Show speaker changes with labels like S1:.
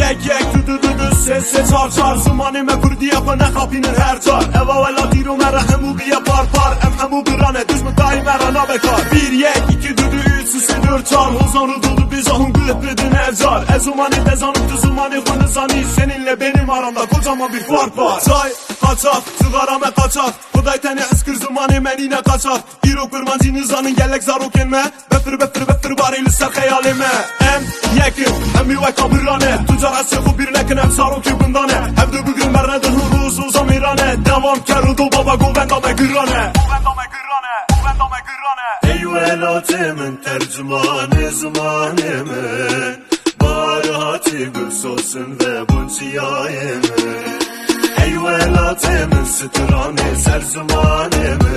S1: یک یک دو دو دو دو سه سه چار چار زمانی me کردی اپا نخابینن هر جار اوا ولا دیرو مرا همو بیا پار پار ام همو برانه düşmü dahi مرا نابکار bir یک iki دو دو üç سه dört çar Hozanı dolu biz ahun gülüpledin her car E zumani tezanıp zumani konu zani Seninle benim aramda kocaman bir fark var Çay kaçak sigarame kaçak Kuday tane ıskır zumani menine kaçak İro kırmancı nizanın gellek zarok enme Befir befir befir bari lise hayalime Em yekim em yuva kabirane Tucar asyafu bir nekin em sarok bundane Hem de bugün merne de huruz zamirane Devam kerudu baba govendame gırane Govendame gırane Govendame gırane Eyvelatimin tercümanı zamanımın Barahati gül olsun ve bunçiyayemin Eyvelatimin sütranı ser zamanımın Bir terzi ve